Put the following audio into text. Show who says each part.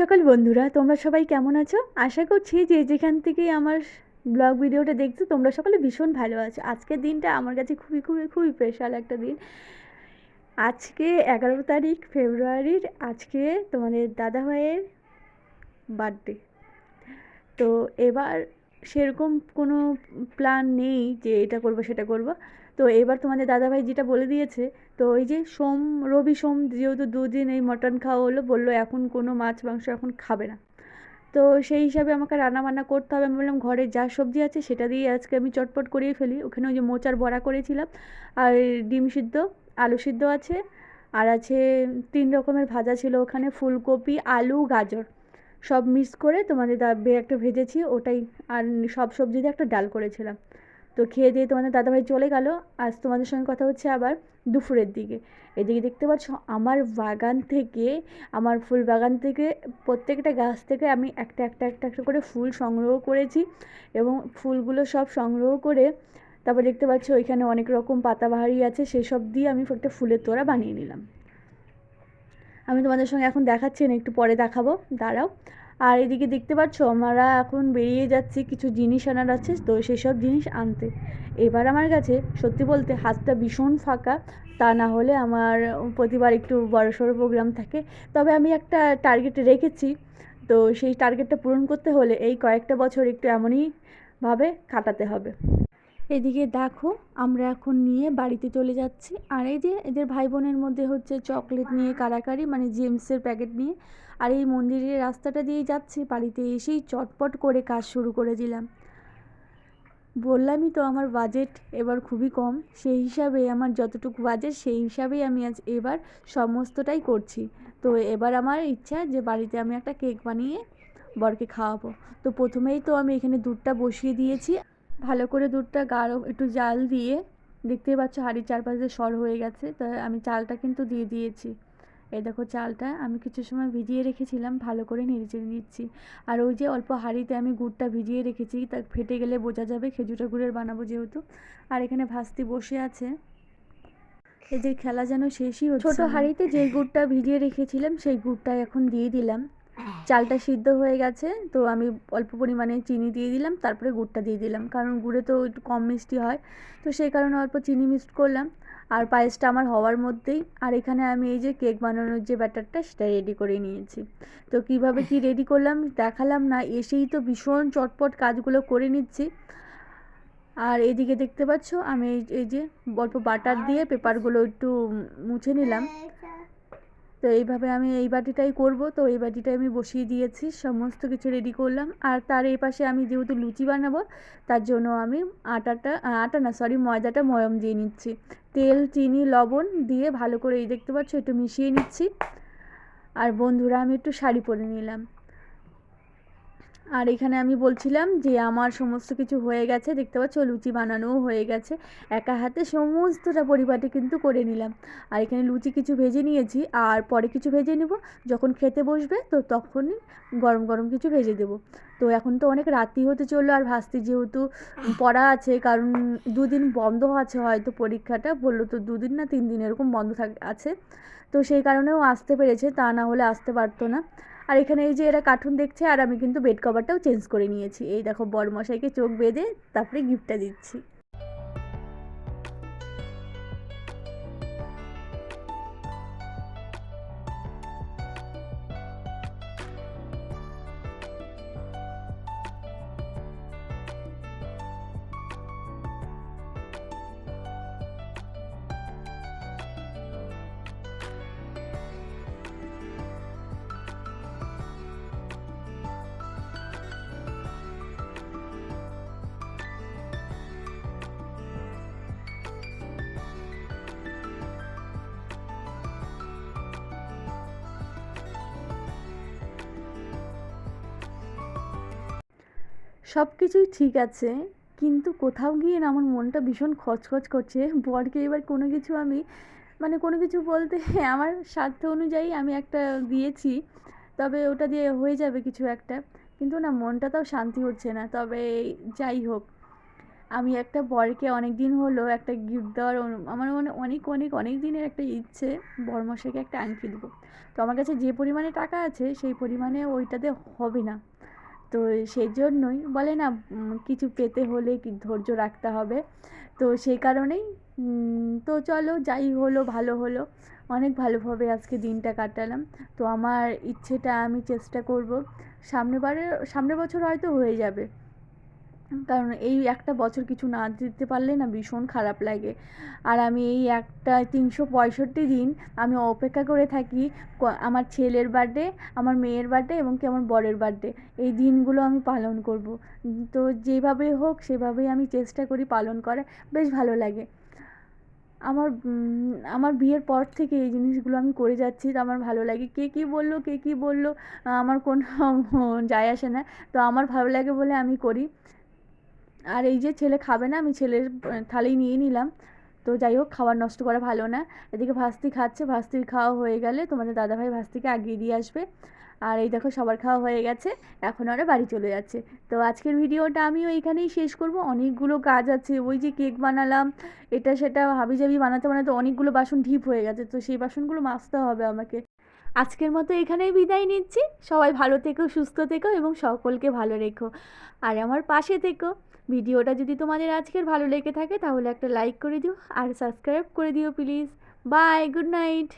Speaker 1: সকাল বন্ধুরা, তোমরা সবাই কেমন আছো? আশা করছি যে যেখান থেকেই আমার ব্লগ ভিডিওটা দেখছ, তোমরা সকলে ভীষণ ভালো আছো। আজকের দিনটা আমার কাছে খুবই খুবই খুবই স্পেশাল একটা দিন। আজকে এগারো তারিখ ফেব্রুয়ারির, আজকে তোমাদের দাদা ভাইয়ের বার্থডে তো এবার সেরকম কোনো প্ল্যান নেই যে এটা করব, সেটা করব। তো এবার তোমাদের দাদাভাই যেটা বলে দিয়েছে, তো ওই যে সোম, রবি সোম যেহেতু দুদিন এই মটন খাওয়া হলো, বলল এখন কোনো মাছ, মাংস এখন খাবে না। তো সেই হিসাবে আমাকে রান্না বান্না করতে হবে। আমি বললাম, ঘরে যা সবজি আছে সেটা দিয়ে আজকে আমি চটপট করিয়ে ফেলি। ওখানে ওই যে মোচার বড়া করেছিলাম, আর ডিম সিদ্ধ, আলু সিদ্ধ আছে, আর আছে তিন রকমের ভাজা ছিল ওখানে, ফুলকপি, আলু, গাজর। সব মিক্স করে তোমাদের একটা ভেজেছি, ওটাই, আর সব সবজি দিয়ে একটা ডাল করেছিলাম। তো খেয়ে দিয়ে তোমাদের দাদাভাই চলে গেল। আজ তোমাদের সঙ্গে কথা হচ্ছে আবার দুপুরের দিকে। এদিকে দেখতে পাচ্ছ, আমার বাগান থেকে, আমার ফুল বাগান থেকে প্রত্যেকটা গাছ থেকে আমি একটা একটা একটা একটা করে ফুল সংগ্রহ করেছি এবং ফুলগুলো সব সংগ্রহ করে তারপর দেখতে পাচ্ছ ওইখানে অনেক রকম পাতাবাহারি আছে, সেসব দিয়ে আমি একটা ফুলের তোড়া বানিয়ে নিলাম। আমি তোমাদের সঙ্গে এখন দেখাচ্ছি না একটু পরে দেখাবো। দাঁড়াও। আর এদিকে দেখতে পাচ্ছ, আমরা এখন বেরিয়ে যাচ্ছি, কিছু জিনিস আনার আছে, তো সেসব জিনিস আনতে। এবার আমার কাছে, সত্যি বলতে, হাতটা ভীষণ ফাঁকা। তা না হলে আমার প্রতিবার একটু বড়সড় প্রোগ্রাম থাকে। তবে আমি একটা টার্গেট রেখেছি। তো সেই টার্গেটটা পূরণ করতে হলে এই কয়েকটা বছর একটু এমনইভাবে কাটাতে হবে। এদিকে দেখো, আমরা এখন নিয়ে বাড়িতে চলে যাচ্ছি। আর এই যে, এদের ভাই বোনের মধ্যে হচ্ছে চকলেট নিয়ে কারাকারি মানে জেমসের প্যাকেট নিয়ে। আর এই মন্দিরের রাস্তাটা দিয়েই যাচ্ছি, বাড়িতে এসেই চটপট করে কাজ শুরু করে দিলাম। বললামই তো আমার বাজেট এবার খুবই কম, সেই হিসাবে আমার যতটুকু বাজেট সেই হিসাবেই আমি আজ এবার সমস্তটাই করছি। তো এবার আমার ইচ্ছা যে বাড়িতে আমি একটা কেক বানিয়ে বরকে খাওয়াবো। তো প্রথমেই তো আমি এখানে দুধটা বসিয়ে দিয়েছি। ভালো করে দুধটা গাঢ় একটু জাল দিয়ে দেখতেই পাচ্ছ হাঁড়ির চারপাশে সর হয়ে গেছে তো আমি চালটা কিন্তু দিয়ে দিয়েছি। এই দেখো চালটা আমি কিছু সময় ভিজিয়ে রেখেছিলাম ভালো করে নেড়ে চেড়ে নিচ্ছি। আর ওই যে অল্প হাঁড়িতে আমি গুড়টা ভিজিয়ে রেখেছি তা ফেটে গেলে বোঝা যাবে খেজুরের গুড়ের বানাবো যেহেতু। আর এখানে ভাস্তি বসে আছে। এদের খেলা যেন শেষই হচ্ছে ছোটো হাঁড়িতে যে গুড়টা ভিজিয়ে রেখেছিলাম সেই গুড়টা এখন দিয়ে দিলাম। চালটা সিদ্ধ হয়ে গেছে, তো আমি অল্প পরিমাণে চিনি দিয়ে দিলাম, তারপরে গুড়টা দিয়ে দিলাম। কারণ গুড়ে তো একটু কম মিষ্টি হয়, তো সেই কারণে অল্প চিনি মিক্সড করলাম। আর পায়েসটা আমার হওয়ার মধ্যেই, আর এখানে আমি এই যে কেক বানানোর যে ব্যাটারটা, সেটা রেডি করে নিয়েছি। তো কীভাবে কি রেডি করলাম, দেখালাম না, এসেই তো ভীষণ চটপট কাজগুলো করে নিচ্ছি। আর এদিকে দেখতে পাচ্ছ, আমি এই যে অল্প বাটার দিয়ে পেপারগুলো একটু মুছে নিলাম। তো এইভাবে আমি এই বাটিটাই করব। তো এই বাটিটাই আমি বসিয়ে দিয়েছি, সমস্ত কিছু রেডি করলাম। আর তার এই পাশে আমি যেহেতু লুচি বানাবো, তার জন্য আমি আটাটা আটা না সরি ময়দাটা ময়ম দিয়ে নিচ্ছি। তেল, চিনি, লবণ দিয়ে ভালো করে এই দেখতে পাচ্ছ, একটু মিশিয়ে নিচ্ছি। আর বন্ধুরা, আমি একটু শাড়ি পরে নিলাম। আর এখানে আমি বলছিলাম যে আমার সমস্ত কিছু হয়ে গেছে, দেখতে পাচ্ছ লুচি বানানোও হয়ে গেছে। একা হাতে সমস্তটা পরিপাটি কিন্তু করে নিলাম। আর এখানে লুচি কিছু ভেজে নিয়েছি, আর পরে কিছু ভেজে নেব। যখন খেতে বসবে তো তখনই গরম গরম কিছু ভেজে দেবো। তো এখন তো অনেক রাতি হতে চলল, আর ভাস্তি যেহেতু পড়া আছে, কারণ দুদিন বন্ধ আছে হয়তো পরীক্ষাটা, বলল তো দুদিন না তিন দিন এরকম বন্ধ থাক, আছে। তো সেই কারণেও আসতে পেরেছে, তা না হলে আসতে পারতো না। আর এখানে এই যে এরা কার্টুন দেখছে, আর আমি কিন্তু বেড কভারটাও চেঞ্জ করে নিয়েছি। এই দেখো বড়মশাইকে চোখ বেঁধে তারপরে গিফটটা দিচ্ছি। সব কিছুই ঠিক আছে, কিন্তু কোথাও গিয়ে না আমার মনটা ভীষণ খচখচ করছে। বরকে এবার কোনো কিছু আমি মানে কোনো কিছু বলতে আমার স্বার্থ অনুযায়ী আমি একটা দিয়েছি, তবে ওটা দিয়ে হয়ে যাবে কিছু একটা। কিন্তু না, মনটা তাও শান্তি হচ্ছে না, তবে যাই হোক। আমি একটা বরকে অনেক দিন হলো একটা গিফট দেওয়ার আমার মনে অনেক অনেক অনেক দিনের একটা ইচ্ছে, বরমশাইকে একটা আংটি দেবো। তো আমার কাছে যে পরিমাণে টাকা আছে, সেই পরিমাণে ওইটাতে হবে না। তো সেই জন্যই বলে না কিছু পেতে হলে কি ধৈর্য রাখতে হবে। তো সেই কারণেই তো চলো যাই হলো, ভালো হলো। অনেক ভালোভাবে আজকে দিনটা কাটালাম। তো আমার ইচ্ছেটা আমি চেষ্টা করব। সামনে বারে, সামনের বছর হয়তো হয়ে যাবে। কারণ এই একটা বছর কিছু না দিতে পারলে না ভীষণ খারাপ লাগে। আর আমি এই একটা তিনশো পঁয়ষট্টি দিন আমি অপেক্ষা করে থাকি আমার ছেলের বার্থডে আমার মেয়ের বার্থডে এবং কি আমার বরের বার্থডে এই দিনগুলো আমি পালন করব। তো যেভাবে হোক সেভাবেই আমি চেষ্টা করি পালন করার বেশ ভালো লাগে। আমার আমার বিয়ের পর থেকে এই জিনিসগুলো আমি করে যাচ্ছি। তো আমার ভালো লাগে। কে কী বলল, কে কী বলল, আমার কোনো যায় আসে না। তো আমার ভালো লাগে বলে আমি করি। আর এই যে ছেলে খাবে না আমি ছেলের আহ, থালি নিয়ে নিলাম। তো যাই হোক খাবার নষ্ট করা ভালো না। এদিকে ভাস্তি খাচ্ছে ভাস্তির খাওয়া হয়ে গেলে তোমাদের দাদাভাই ভাস্তিকে আগিয়ে দিয়ে আসবে। আর এই দেখো সবার খাওয়া হয়ে গেছে এখন ওরা বাড়ি চলে যাচ্ছে। তো আজকের ভিডিওটা আমিও এইখানেই শেষ করব। অনেকগুলো কাজ আছে ওই যে কেক বানালাম এটা সেটা হাবিজাবি বানাতে বানাতে অনেকগুলো বাসন ঢিপ হয়ে গেছে তো সেই বাসনগুলো মাজতে হবে আমাকে। আজকের মতো এখানেই বিদায় নিচ্ছি। সবাই ভালো থেকো সুস্থ থেকো এবং সকলকে ভালো রেখো। আর আমার পাশে থেকো। ভিডিওটা যদি তোমাদের আজকের ভালো লেগে থাকে তাহলে একটা লাইক করে দিও আর সাবস্ক্রাইব করে দিও প্লিজ বাই গুড নাইট